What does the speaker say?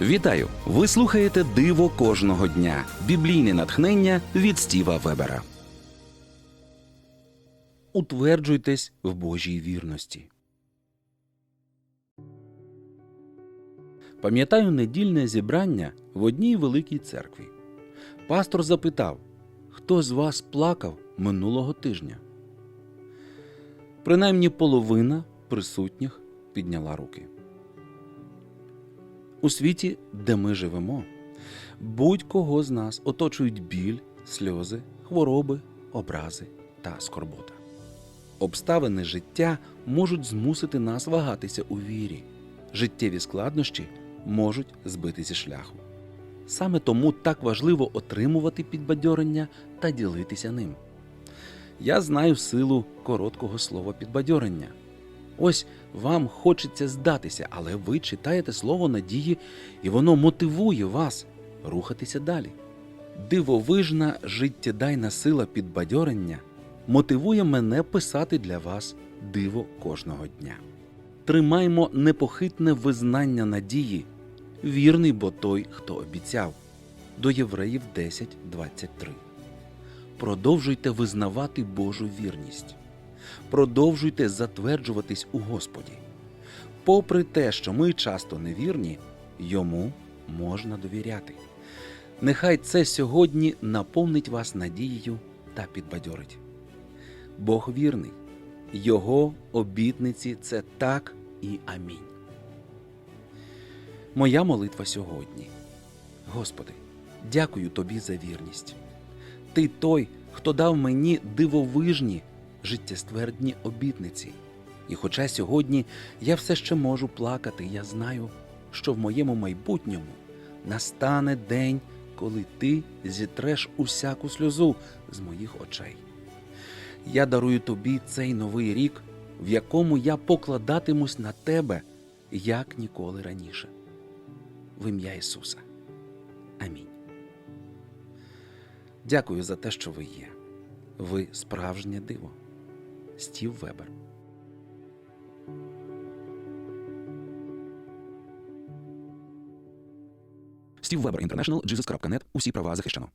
Вітаю! Ви слухаєте Диво кожного дня. Біблійне натхнення від Стіва Вебера. Утверджуйтесь в Божій вірності. Пам'ятаю недільне зібрання в одній великій церкві. Пастор запитав, хто з вас плакав минулого тижня. Принаймні половина присутніх підняла руки. У світі, де ми живемо, будь-кого з нас оточують біль, сльози, хвороби, образи та скорбота. Обставини життя можуть змусити нас вагатися у вірі. Життєві складнощі можуть збити зі шляху. Саме тому так важливо отримувати підбадьорення та ділитися ним. Я знаю силу короткого слова підбадьорення. Ось вам хочеться здатися, але ви читаєте слово надії, і воно мотивує вас рухатися далі. Дивовижна життєдайна сила підбадьорення мотивує мене писати для вас диво кожного дня. Тримаймо непохитне визнання надії, вірний бо той, хто обіцяв. До Євреїв 10.23. Продовжуйте визнавати Божу вірність продовжуйте затверджуватись у Господі. Попри те, що ми часто невірні, йому можна довіряти. Нехай це сьогодні наповнить вас надією та підбадьорить. Бог вірний, Його обітниці це так і амінь. Моя молитва сьогодні. Господи, дякую Тобі за вірність. Ти той, хто дав мені дивовижні життєствердні обітниці. І хоча сьогодні я все ще можу плакати, я знаю, що в моєму майбутньому настане день, коли ти зітреш усяку сльозу з моїх очей. Я дарую тобі цей новий рік, в якому я покладатимусь на тебе, як ніколи раніше. В ім'я Ісуса. Амінь. Дякую за те, що ви є. Ви справжнє диво. Стів Вебер. Стів Вебер Інтернешнл, Jesus.net. Усі права захищено.